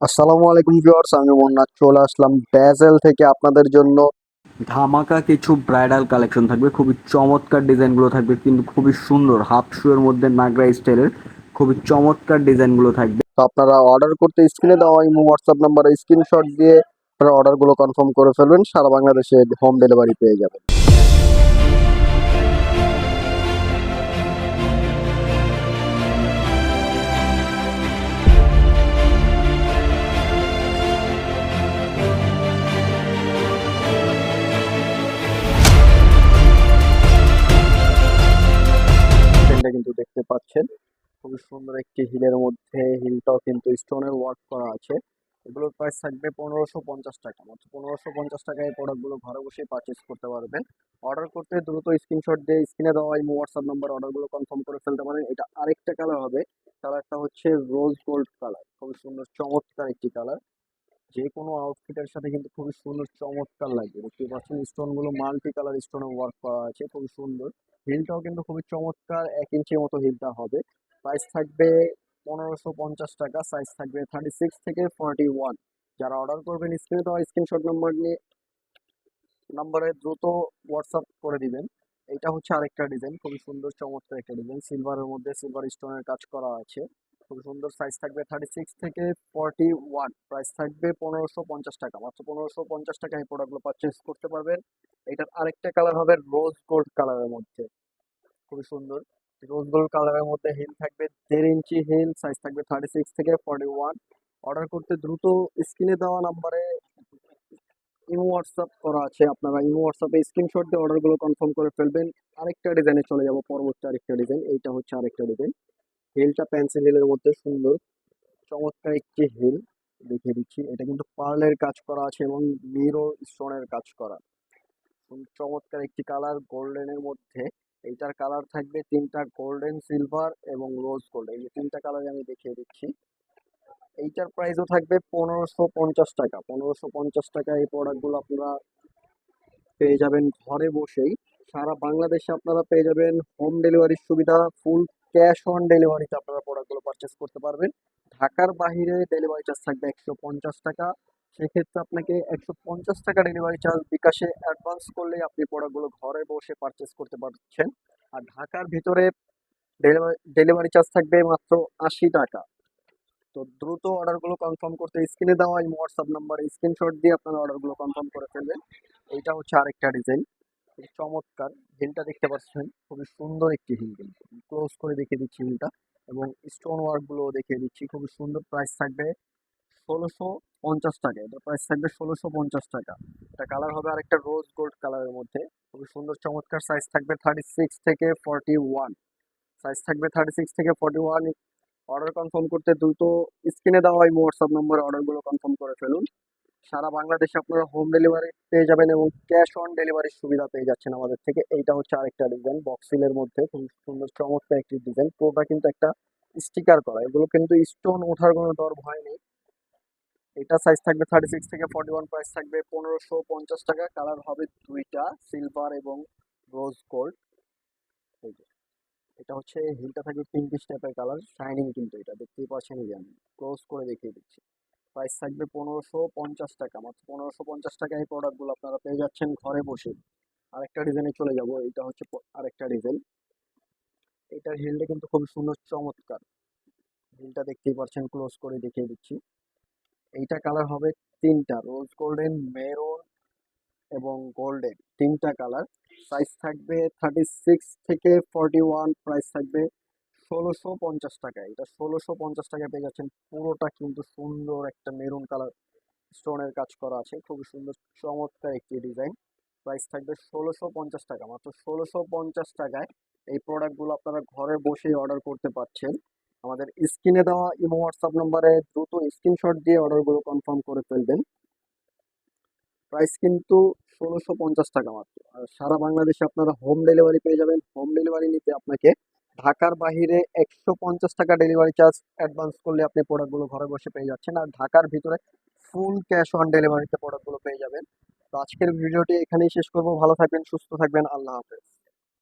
আসসালামু আলাইকুম ভিউয়ার্স আমি মোহাম্মদ চলে আসলাম ব্যাজেল থেকে আপনাদের জন্য। ধামাকা কিছু ব্রাইডাল কালেকশন থাকবে খুবই চমৎকার ডিজাইনগুলো থাকবে কিন্তু খুবই সুন্দর হাফ শু এর মধ্যে নাগরা স্টাইলের খুবই চমৎকার ডিজাইনগুলো থাকবে। তো আপনারা অর্ডার করতে স্ক্রিনে দেওয়া ইমো হোয়াটসঅ্যাপ নাম্বারে স্ক্রিনশট দিয়ে আপনারা অর্ডারগুলো কনফার্ম করে ফেলবেন সারা বাংলাদেশে হোম ডেলিভারি পেয়ে যাবেন। পাচ্ছেন। খুবই সুন্দর একটি হিলের মধ্যে হিলটাও কিন্তু স্টোনের ওয়ার্ক করা আছে। এগুলোর প্রাইস থাকবে পনেরোশো পঞ্চাশ টাকা। মাত্র পনেরোশো পঞ্চাশ টাকায় এই প্রোডাক্টগুলো ঘরে বসে পারচেস করতে পারবেন। অর্ডার করতে দ্রুত স্ক্রিনশট দিয়ে স্ক্রিনে দেওয়া এই হোয়াটসঅ্যাপ নাম্বার অর্ডারগুলো কনফার্ম করে ফেলতে পারেন। এটা আরেকটা কালার হবে। কালারটা হচ্ছে রোজ গোল্ড কালার খুবই সুন্দর চমৎকার একটি কালার যে কোনো আউটফিটের সাথে কিন্তু খুবই সুন্দর চমৎকার লাগবে। দেখতে পাচ্ছেন স্টোনগুলো মাল্টি কালার স্টোনে ওয়ার্ক করা আছে, খুবই সুন্দর। হিলটাও কিন্তু খুবই চমৎকার, এক ইঞ্চির মতো হিলটা হবে। প্রাইস থাকবে পনেরোশো পঞ্চাশ টাকা সাইজ থাকবে থার্টি সিক্স থেকে ফর্টি ওয়ান যারা অর্ডার করবেন স্ক্রিনে দেওয়া স্ক্রিনশট নাম্বার নিয়ে নাম্বারে দ্রুত হোয়াটসঅ্যাপ করে দিবেন। এটা হচ্ছে আরেকটা ডিজাইন খুবই সুন্দর, চমৎকার একটা ডিজাইন সিলভারের মধ্যে সিলভার স্টোনের কাজ করা আছে। খুব সুন্দর সাইজ থাকবে থার্টি সিক্স থেকে ফর্টি ওয়ান প্রাইস থাকবে পনেরোশো পঞ্চাশ টাকা। মাত্র পনেরোশো পঞ্চাশ টাকা এই প্রোডাক্টগুলো পারচেস করতে পারবেন। এটার আরেকটা কালার হবে রোজ গোল্ড কালারের মধ্যে। খুবই সুন্দর। রোজ গোল্ড কালারের মধ্যে হিল থাকবে দেড় ইঞ্চি হিল সাইজ থাকবে থার্টি সিক্স থেকে ফর্টি ওয়ান অর্ডার করতে দ্রুত স্ক্রিনে দেওয়া নাম্বারে ইমো হোয়াটসঅ্যাপ করা আছে। আপনারা ইমো হোয়াটসঅ্যাপে স্ক্রিনশট দিয়ে অর্ডারগুলো কনফার্ম করে ফেলবেন। আরেকটা ডিজাইনে চলে যাব। পরবর্তী আরেকটা ডিজাইন এইটা হচ্ছে আরেকটা ডিজাইন হিলটা পেন্সিল হিলের মধ্যে সুন্দর। চমৎকার একটি হিল দেখিয়ে দিচ্ছি। এটা কিন্তু পার্লের কাজ করা আছে এবং মিরো স্টোনের কাজ করা। চমৎকার একটি কালার গোল্ডেনের মধ্যে। এইটার কালার থাকবে তিনটা গোল্ডেন, সিলভার এবং রোজ গোল্ড। এই তিনটা কালার আমি দেখিয়ে দিচ্ছি। এইটার প্রাইসও থাকবে পনেরোশো পঞ্চাশ টাকা। পনেরোশো পঞ্চাশ টাকা এই প্রোডাক্টগুলো আপনারা পেয়ে যাবেন ঘরে বসেই। সারা বাংলাদেশে আপনারা পেয়ে যাবেন হোম ডেলিভারির সুবিধা, ফুল ক্যাশ অন ডেলিভারিতে আপনারা প্রোডাক্টগুলো পারচেস করতে পারবেন। ঢাকার বাইরে ডেলিভারি চার্জ থাকবে একশো পঞ্চাশ টাকা। সেক্ষেত্রে আপনাকে একশো পঞ্চাশ টাকা ডেলিভারি চার্জ বিকাশে অ্যাডভান্স করলে আপনি প্রোডাক্টগুলো ঘরে বসে পারচেস করতে পারছেন। আর ঢাকার ভিতরে ডেলিভারি ডেলিভারি চার্জ থাকবে মাত্র আশি টাকা। তো দ্রুত অর্ডারগুলো কনফার্ম করতে স্ক্রিনে দেওয়া এই হোয়াটসঅ্যাপ নাম্বার স্ক্রিনশট দিয়ে আপনারা অর্ডারগুলো কনফার্ম করে ফেলবেন। এইটা হচ্ছে আরেকটা ডিজাইন চমৎকার। হিলটা দেখতে পাচ্ছেন, খুবই সুন্দর একটি হিল কিন্তু। ক্লোজ করে দেখিয়ে দিচ্ছি হিলটা এবং স্টোন ওয়ার্কগুলো দেখিয়ে দিচ্ছি। খুবই সুন্দর প্রাইস থাকবে ষোলোশো পঞ্চাশ টাকা এটা প্রাইস থাকবে ষোলোশো পঞ্চাশ টাকা। এটা কালার হবে আরেকটা রোজ গোল্ড কালারের মধ্যে। খুবই সুন্দর চমৎকার সাইজ থাকবে থার্টি সিক্স থেকে ফর্টি ওয়ান সাইজ থাকবে থার্টি সিক্স থেকে ফর্টি ওয়ান অর্ডার কনফার্ম করতে দ্রুত স্ক্রিনে দেওয়া হয় হোয়াটসঅ্যাপ নম্বরে অর্ডারগুলো কনফার্ম করে ফেলুন। সারা বাংলাদেশে আপনারা হোম ডেলিভারি পেয়ে যাবেন এবং ক্যাশ অন ডেলিভারির সুবিধা পেয়ে যাচ্ছেন আমাদের থেকে। এইটা হচ্ছে আরেকটা ডিজাইন বক্সিলের মধ্যে। খুব সুন্দর, চমৎকার একটি ডিজাইন পুরোটা কিন্তু একটা স্টিকার করা। এগুলো কিন্তু স্টোন ওঠার কোনো ডর ভয় নেই। এটা সাইজ থাকবে থার্টি সিক্স থেকে ফর্টি ওয়ান প্রাইস থাকবে পনেরোশো পঞ্চাশ টাকা। কালার হবে দুইটা সিলভার এবং রোজ গোল্ড এই যে, এটা হচ্ছে হিলটা থাকবে পিঙ্কিশ টাইপের কালার শাইনিং কিন্তু এটা। দেখতেই পাচ্ছেন যে আমি। ক্লোজ করে দেখিয়ে দিচ্ছি। প্রাইস থাকবে পনেরোশো পঞ্চাশ টাকা। মাত্র পনেরোশো পঞ্চাশ টাকায় এই প্রোডাক্টগুলো আপনারা পেয়ে যাচ্ছেন ঘরে বসে। আরেকটা ডিজাইনে চলে যাব এটা হচ্ছে আরেকটা ডিজাইন এটার হিলটা কিন্তু খুব সুন্দর, চমৎকার। হিলটা দেখতেই পাচ্ছেন ক্লোজ করে দেখিয়ে দিচ্ছি। এইটা কালার হবে তিনটা রোজ গোল্ডেন মেরুন এবং গোল্ডেন তিনটা কালার সাইজ থাকবে থার্টি সিক্স থেকে ফর্টি ওয়ান প্রাইস থাকবে ষোলোশো পঞ্চাশ টাকা এটা ষোলোশো পঞ্চাশ টাকায় পেয়ে যাচ্ছেন। পুরোটা কিন্তু সুন্দর একটা মেরুন কালার স্টোনের কাজ করা আছে। খুবই সুন্দর, চমৎকার একটি ডিজাইন। প্রাইস থাকবে ষোলোশো পঞ্চাশ টাকা। মাত্র ষোলোশো পঞ্চাশ টাকায় এই প্রোডাক্টগুলো আপনারা ঘরে বসেই অর্ডার করতে পারছেন আমাদের স্ক্রিনে দেওয়া ইমো হোয়াটসঅ্যাপ নম্বরে দ্রুত স্ক্রিনশট দিয়ে অর্ডারগুলো কনফার্ম করে ফেলবেন। প্রাইস কিন্তু ষোলোশো পঞ্চাশ টাকা মাত্র। আর সারা বাংলাদেশে আপনারা হোম ডেলিভারি পেয়ে যাবেন। হোম ডেলিভারি নিতে আপনাকে ঢাকার বাহিরে একশো পঞ্চাশ টাকা ডেলিভারি চার্জ অ্যাডভান্স করলে আপনি প্রোডাক্টগুলো ঘরে বসে পেয়ে যাচ্ছেন। আর ঢাকার ভিতরে ফুল ক্যাশ অন ডেলিভারিতে প্রোডাক্টগুলো পেয়ে যাবেন। তো আজকের ভিডিওটি এখানেই শেষ করব। ভালো থাকবেন, সুস্থ থাকবেন। আল্লাহ হাফেজ।